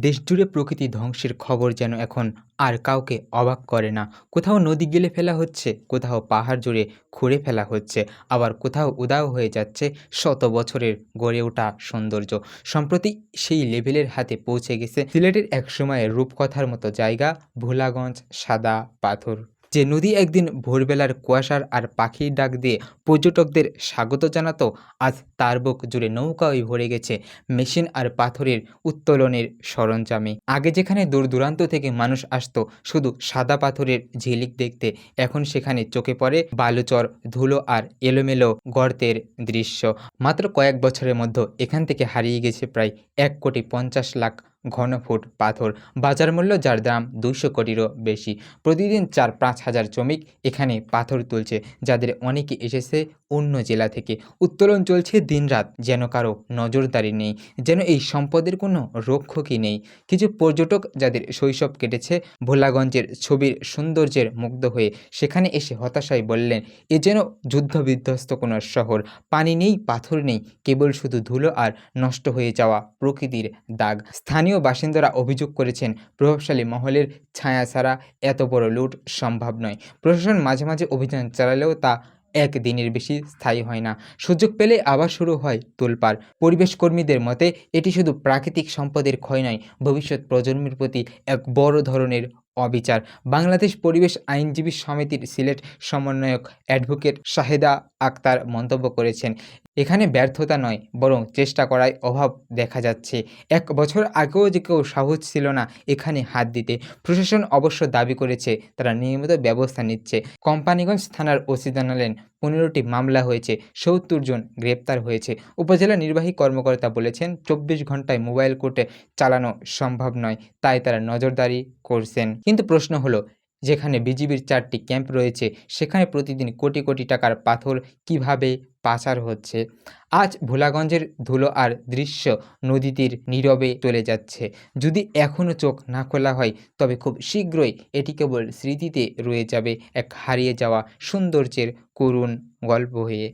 দেশজুড়ে প্রকৃতি ধ্বংসের খবর যেন এখন আর কাউকে অবাক করে না। কোথাও নদী গেলে ফেলা হচ্ছে, কোথাও পাহাড় জুড়ে খুঁড়ে ফেলা হচ্ছে, আবার কোথাও উদাও হয়ে যাচ্ছে শত বছরের গড়ে ওঠা সৌন্দর্য। সম্প্রতি সেই লেভেলের হাতে পৌঁছে গেছে সিলেটের এক সময়ের রূপকথার মতো জায়গা, ভোলাগঞ্জ সাদা পাথর। যে নদী একদিন ভোরবেলার কুয়াশার আর পাখির ডাক দিয়ে পর্যটকদের স্বাগত জানাতো, আজ তার বুক জুড়ে নৌকায় ভরে গেছে মেশিন আর পাথরের উত্তোলনের সরঞ্জামে। আগে যেখানে দূর দূরান্ত থেকে মানুষ আসতো, শুধু সাদা পাথরের ঝিলিক দেখতে, এখন সেখানে চোখে পড়ে বালুচর, ধুলো আর এলোমেলো গর্তের দৃশ্য। মাত্র কয়েক বছরের মধ্যে এখান থেকে হারিয়ে গেছে প্রায় এক কোটি পঞ্চাশ লাখ ঘনফুট পাথর। বাজার মূল্য যার দাম দুইশো কোটিরও বেশি। প্রতিদিন চার পাঁচ হাজার শ্রমিক এখানে পাথর তুলছে, যাদের অনেকে এসেছে অন্য জেলা থেকে। উত্তোলন চলছে দিনরাত, যেন কারও নজরদারি নেই, যেন এই সম্পদের কোনো রক্ষকই নেই। কিছু পর্যটক যাদের শৈশব কেটেছে ভোলাগঞ্জের ছবির সৌন্দর্যের মুগ্ধ হয়ে সেখানে এসে হতাশায় বললেন, এ যেন যুদ্ধবিধ্বস্ত কোনো শহর। পানি নেই, পাথর নেই, কেবল শুধু ধুলো আর নষ্ট হয়ে যাওয়া প্রকৃতির দাগ। স্থানীয় বাসিন্দারা অভিযোগ করেছেন, প্রভাবশালী মহলের ছায়া ছাড়া এত বড় লুট সম্ভব নয়। প্রশাসন মাঝে মাঝে অভিযান চালালেও তা এক দিনের বেশি স্থায়ী হয় না। সুযোগ পেলে আবার শুরু হয় তোলপাড়। পরিবেশ কর্মীদের মতে, এটি শুধু প্রাকৃতিক সম্পদের ক্ষয় নয়, ভবিষ্যৎ প্রজন্মের প্রতি এক বড় ধরনের অবিচার। বাংলাদেশ পরিবেশ আইনজীবী সমিতির সিলেট সমন্বয়ক অ্যাডভোকেট শাহেদা আক্তার মন্তব্য করেছেন, এখানে ব্যর্থতা নয়, বরং চেষ্টা করায় অভাব দেখা যাচ্ছে। এক বছর আগেও যে কেউ সাহস ছিল না এখানে হাত দিতে। প্রশাসন অবশ্য দাবি করেছে, তারা নিয়মিত ব্যবস্থা নিচ্ছে। কোম্পানিগঞ্জ থানার ওসি জানালেন, পনেরোটি মামলা হয়েছে, সত্তর জন গ্রেপ্তার হয়েছে। উপজেলা নির্বাহী কর্মকর্তা বলেছেন, চব্বিশ ঘন্টায় মোবাইল কোর্টে চালানো সম্ভব নয়, তাই তারা নজরদারি করছেন। কিন্তু প্রশ্ন হলো, যেখানে বিজিবির চারটি ক্যাম্প রয়েছে, সেখানে প্রতিদিন কোটি কোটি টাকার পাথর কীভাবে পাচার হচ্ছে? আজ ভোলাগঞ্জের ধুলো আর দৃশ্য নদীটির নীরবে চলে যাচ্ছে। যদি এখনও চোখ না খোলা হয়, তবে খুব শীঘ্রই এটি কেবল স্মৃতিতে রয়ে যাবে, এক হারিয়ে যাওয়া সৌন্দর্যের করুণ গল্প হয়ে।